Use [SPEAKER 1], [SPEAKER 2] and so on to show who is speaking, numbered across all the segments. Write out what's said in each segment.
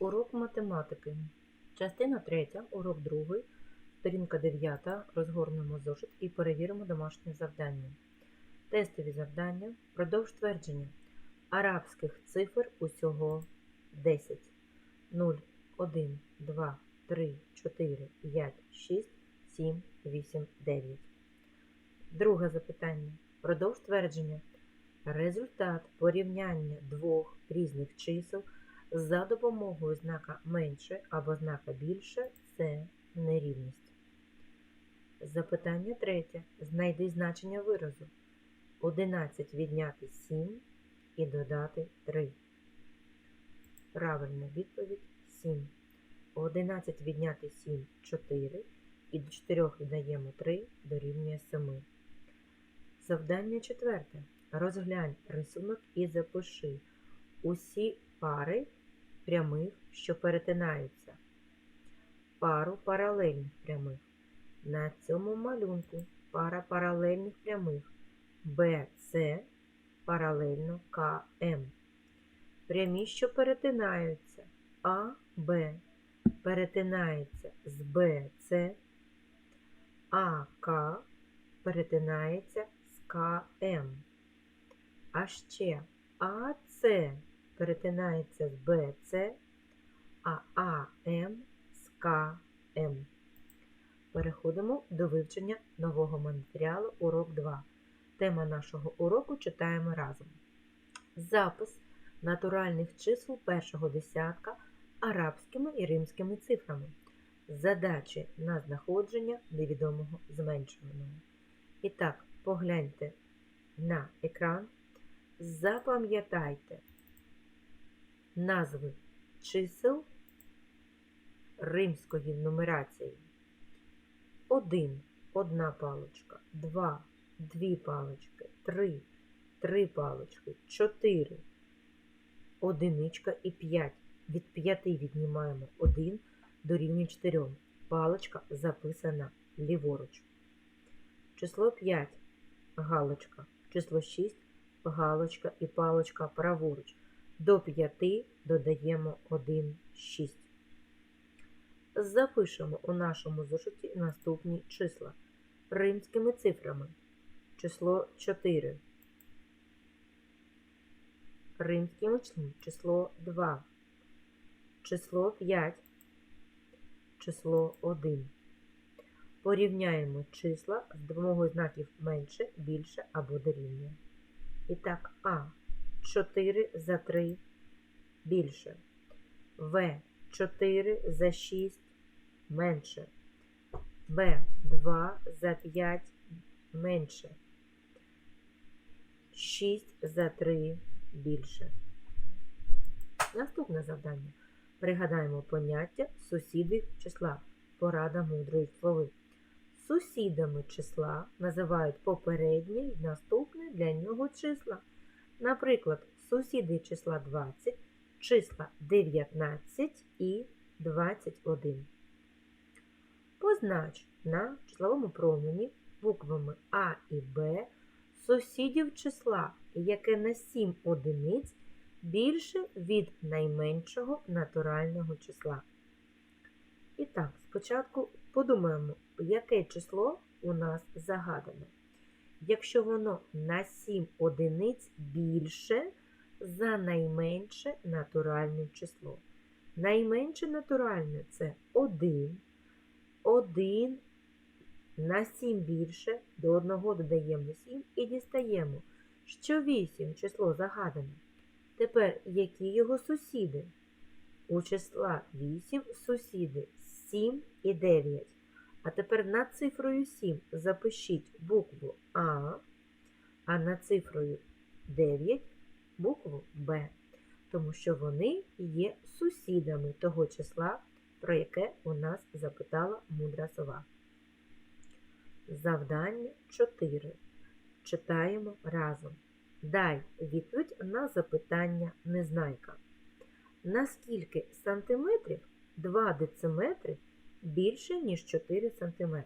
[SPEAKER 1] Урок математики. Частина 3, урок 2, сторінка 9. Розгорнемо зошит і перевіримо домашнє завдання. Тестові завдання. Продовж твердження. Арабських цифр усього 10. 0, 1, 2, 3, 4, 5, 6, 7, 8, 9. Друге запитання. Продовж твердження. Результат порівняння двох різних чисел за допомогою знака менше або знака більше це нерівність. Запитання третє. Знайди значення виразу. 11 відняти 7 і додати 3. Правильна відповідь 7. 11 відняти 7 4 і до 4 додаємо 3 дорівнює 7. Завдання четверте. Розглянь рисунок і запиши усі пари прямих, що перетинаються. Пару паралельних прямих. На цьому малюнку пара паралельних прямих BC паралельно КМ. Прямі, що перетинаються АБ перетинається з BC, АК перетинається з КМ. А ще АС перетинається з БЦ, а АМ з КМ. Переходимо до вивчення нового матеріалу урок 2. Тема нашого уроку читаємо разом. Запис натуральних чисел першого десятка арабськими і римськими цифрами. Задачі на знаходження невідомого зменшуваного. І так, погляньте на екран. Запам'ятайте назви чисел римської нумерації. 1 одна паличка, 2 дві палички, 3 три палички, 4 одиничка і 5. Від 5 віднімаємо 1 дорівнює 4. Паличка записана ліворуч. Число 5 галочка, число 6 галочка і паличка праворуч. До 5 додаємо 1, 6. Запишемо у нашому зошиті наступні числа римськими цифрами. Число 4. Римськими числами число 2. Число 5. Число 1. Порівняємо числа з допомогою знаків менше, більше або дорівнює. І так, А 4 за 3 більше. В 4 за 6 менше. Б 2 за 5 менше. 6 за 3 більше. Наступне завдання. Пригадаємо поняття сусіди числа. Порада мудрої слови. Сусідами числа називають попереднє і наступне для нього числа. Наприклад, сусіди числа 20, числа 19 і 21. Познач на числовому промені буквами А і Б сусідів числа, яке на 7 одиниць більше від найменшого натурального числа. І так, спочатку подумаємо, яке число у нас загадане. Якщо воно на 7 одиниць більше за найменше натуральне число. Найменше натуральне це 1. 1 на 7 більше, до 1 додаємо 7 і дістаємо, що 8 число загадане. Тепер які його сусіди? У числа 8 сусіди 7 і 9. А тепер над цифрою 7 запишіть букву А, а над цифрою 9 букву Б, тому що вони є сусідами того числа, про яке у нас запитала мудра сова. Завдання 4. Читаємо разом. Дай відповідь на запитання незнайка. Наскільки сантиметрів 2 дециметри більше, ніж 4 см?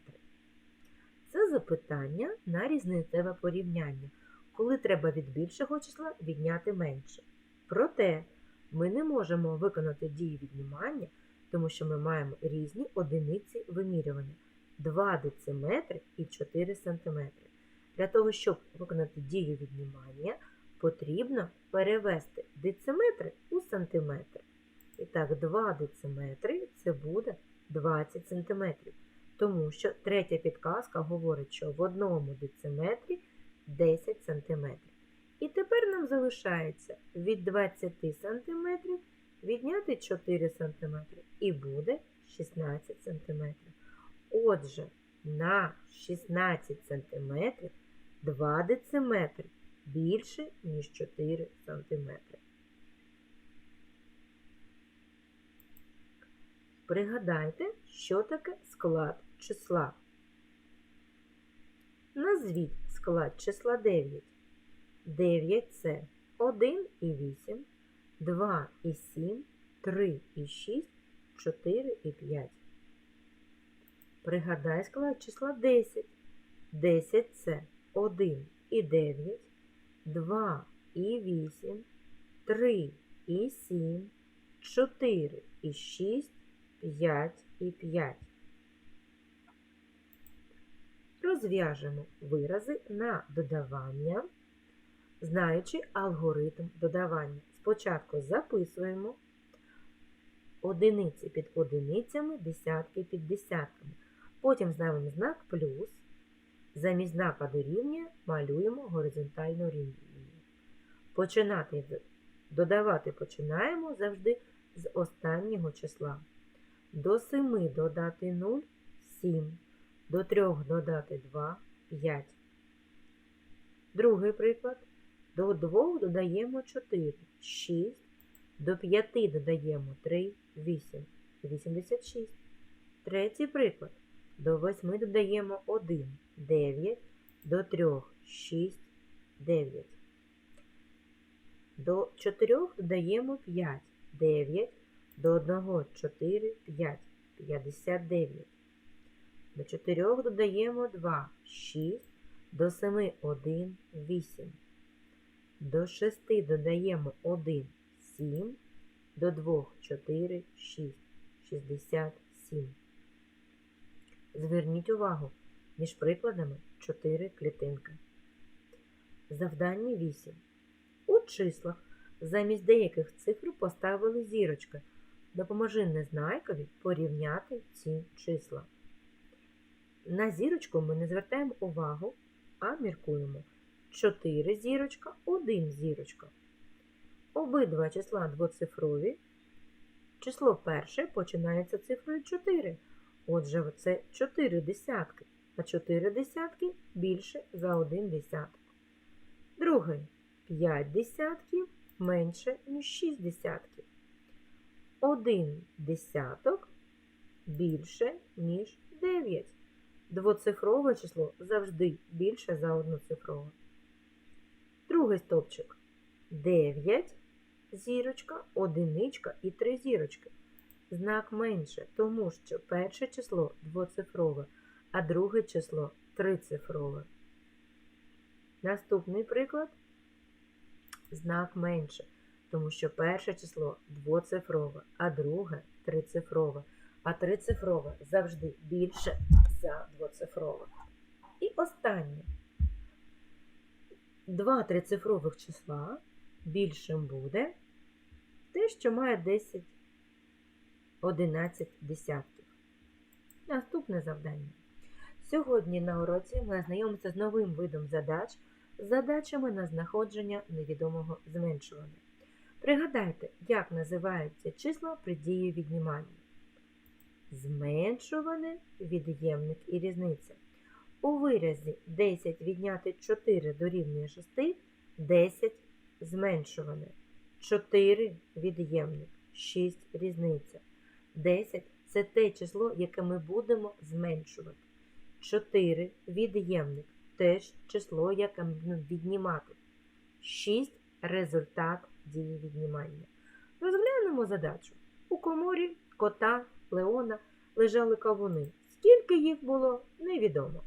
[SPEAKER 1] Це запитання на різницеве порівняння, коли треба від більшого числа відняти менше. Проте ми не можемо виконати дію віднімання, тому що ми маємо різні одиниці вимірювання 2 дециметри і 4 сантиметри. Для того, щоб виконати дію віднімання, потрібно перевести дециметри у сантиметри. І так, 2 дециметри це буде 20 сантиметрів. Тому що третя підказка говорить, що в одному дециметрі 10 сантиметрів. І тепер нам залишається від 20 см відняти 4 см і буде 16 см. Отже, на 16 см 2 дециметри більше, ніж 4 см. Пригадайте, що таке склад числа. Назвіть склад числа 9. 9 це 1 і 8, 2 і 7, 3 і 6, 4 і 5. Пригадай склад числа 10. 10 це 1 і 9, 2 і 8, 3 і 7, 4 і 6, 5 і 5. Розв'яжемо вирази на додавання, знаючи алгоритм додавання. Спочатку записуємо одиниці під одиницями, десятки під десятками. Потім ставимо знак плюс. Замість знака дорівнює малюємо горизонтальну лінію. Починати додавати починаємо завжди з останнього числа. До 7 додати 0 7. До 3 додати 2 5. Другий приклад. До 2 додаємо 4 6. До 5 додаємо 3 8 86. Третій приклад. До 8 додаємо 1 9. До 3 6 9. До 4 додаємо 5 9. До 1 4 5 59. До 4 додаємо 2 6. До 7 1 8. До 6 додаємо 1 7. До 2 4 6 67. Зверніть увагу, між прикладами 4 клітинки. Завдання 8. У числах замість деяких цифр поставили зірочки. Допоможи незнайкові порівняти ці числа. На зірочку ми не звертаємо увагу, а міркуємо. 4 зірочка, 1 зірочка. Обидва числа двоцифрові. Число перше починається цифрою 4. Отже, це 4 десятки, а 4 десятки більше за 1 десяток. Другий 5 десятків менше, ніж 6 десятків. 1 десяток більше, ніж 9. Двоцифрове число завжди більше за одноцифрове. Другий стовпчик 9 зірочка, одиничка і 3 зірочки. Знак менше, тому що перше число двоцифрове, а друге число трицифрове. Наступний приклад знак менше, тому що перше число двоцифрове, а друге трицифрове. А трицифрове завжди більше за двоцифрове. І останнє. Два трицифрових числа більшим буде те, що має 10 11 десятків. Наступне завдання. Сьогодні на уроці ми знайомимося з новим видом задач задачами на знаходження невідомого зменшування. Пригадайте, як називаються числа при дії віднімання. Зменшуване, від'ємник і різниця. У виразі 10 відняти 4 дорівнює 6, 10 зменшуване, 4 від'ємник, 6 різниця. 10 це те число, яке ми будемо зменшувати. 4 від'ємник теж число, яке ми будемо віднімати. 6 результат дії віднімання. Розглянемо задачу. У коморі кота Леона лежали кавуни. Скільки їх було, невідомо.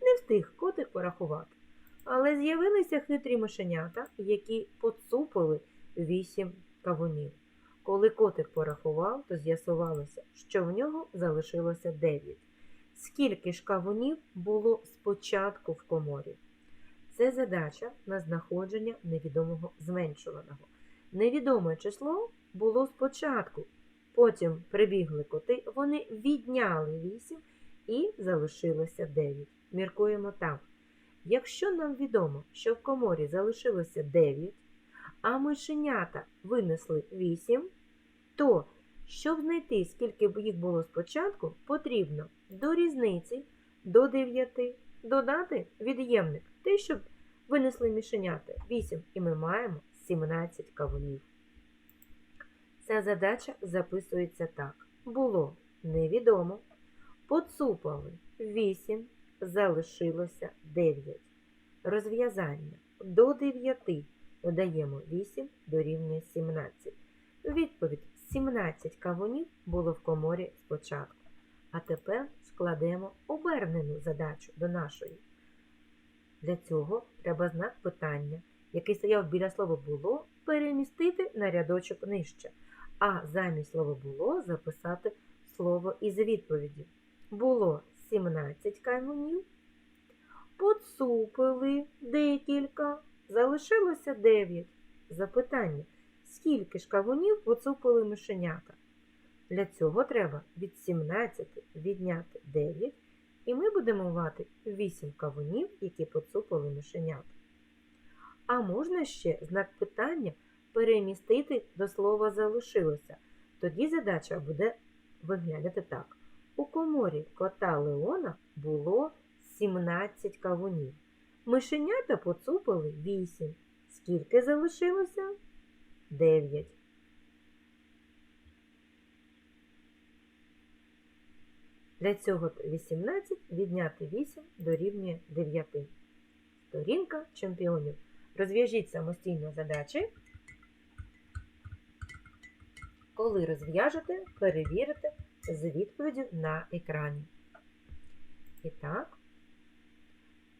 [SPEAKER 1] Не встиг котик порахувати. Але з'явилися хитрі мишенята, які поцупили 8 кавунів. Коли котик порахував, то з'ясувалося, що в нього залишилося 9. Скільки ж кавунів було спочатку в коморі? Це задача на знаходження невідомого зменшуваного. Невідоме число було спочатку. Потім прибігли коти, вони відняли 8 і залишилося 9. Міркуємо так. Якщо нам відомо, що в коморі залишилося 9, а мишенята винесли 8, то, щоб знайти, скільки їх було спочатку, потрібно до різниці до 9 додати від'ємник, те, щоб винесли мишенята 8, і ми маємо 17 кавунів. Ця задача записується так. Було невідомо. Поцупали 8, залишилося 9. Розв'язання до 9 додаємо 8 дорівнює 17. Відповідь 17 кавунів було в коморі спочатку. А тепер складемо обернену задачу до нашої. Для цього треба знак питання, який стояв біля слова було, перемістити на рядочок нижче, а замість слова було записати слово із відповіді. Було 17 кавунів, поцупили декілька, залишилося 9. Запитання, скільки ж кавунів поцупили мишенята? Для цього треба від 17 відняти 9, і ми будемо мати 8 кавунів, які поцупили мишенята. А можна ще знак питання перемістити до слова залишилося. Тоді задача буде виглядати так. У коморі кота Леона було 17 кавунів. Мишенята поцупили 8. Скільки залишилося? 9. Для цього 18 відняти 8 дорівнює 9. Сторінка чемпіонів. Розв'яжіть самостійно задачі. Коли розв'яжете, перевірите з відповіддю на екрані. І так,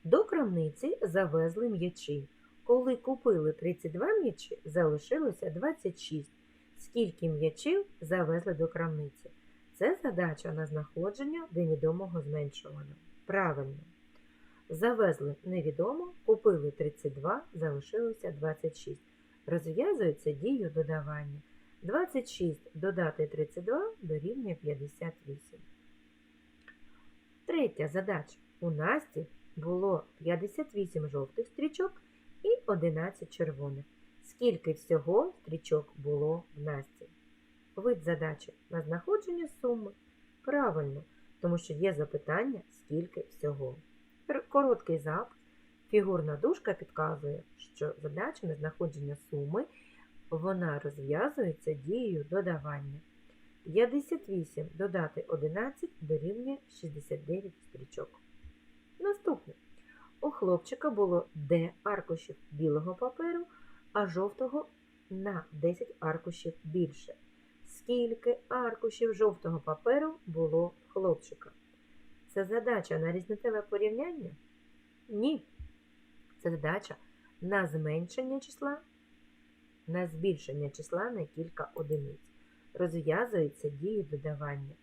[SPEAKER 1] до крамниці завезли м'ячі. Коли купили 32 м'ячі, залишилося 26. Скільки м'ячів завезли до крамниці? Це задача на знаходження невідомого зменшуваного. Правильно. Завезли невідомо, купили 32, залишилося 26. Розв'язується дію додавання. 26 додати 32 дорівнює 58. Третя задача. У Насті було 58 жовтих стрічок і 11 червоних. Скільки всього стрічок було в Насті? Вид задачі на знаходження суми. Правильно, тому що є запитання, скільки всього. Короткий запис. Фігурна дужка підказує, що задача на знаходження суми вона розв'язується дією додавання. 58 додати 11 дорівнює 69 стрічок. Наступне. У хлопчика було D аркушів білого паперу, а жовтого на 10 аркушів більше. Скільки аркушів жовтого паперу було в хлопчика? Це задача на різнотеве порівняння? Ні. Це задача на зменшення числа, на збільшення числа на кілька одиниць. Розв'язується дії додавання,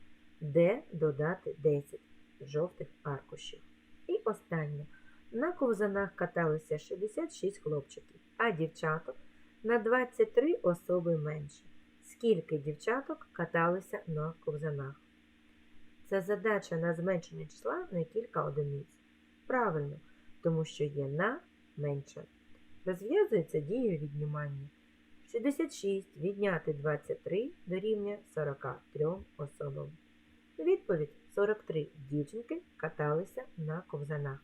[SPEAKER 1] де додати 10 жовтих аркушів. І останнє. На ковзанах каталися 66 хлопчиків, а дівчаток на 23 особи менше. Скільки дівчаток каталися на ковзанах? Це задача на зменшення числа на кілька одиниць. Правильно, тому що є на менше. Розв'язується дією віднімання. 66 відняти 23 дорівнює 43 особам. Відповідь 43 дівчинки каталися на ковзанах.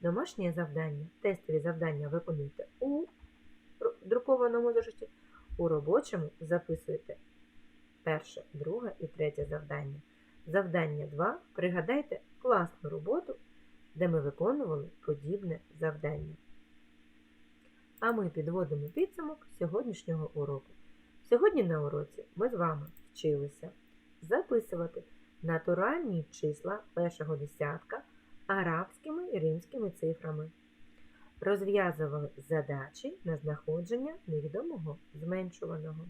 [SPEAKER 1] Домашнє завдання, тестові завдання виконуйте у друкованому зошиті. У робочому записуйте перше, друге і третє завдання. Завдання 2. Пригадайте класну роботу, де ми виконували подібне завдання. А ми підводимо підсумок сьогоднішнього уроку. Сьогодні на уроці ми з вами вчилися записувати натуральні числа першого десятка арабськими і римськими цифрами. Розв'язували задачі на знаходження невідомого зменшуваного.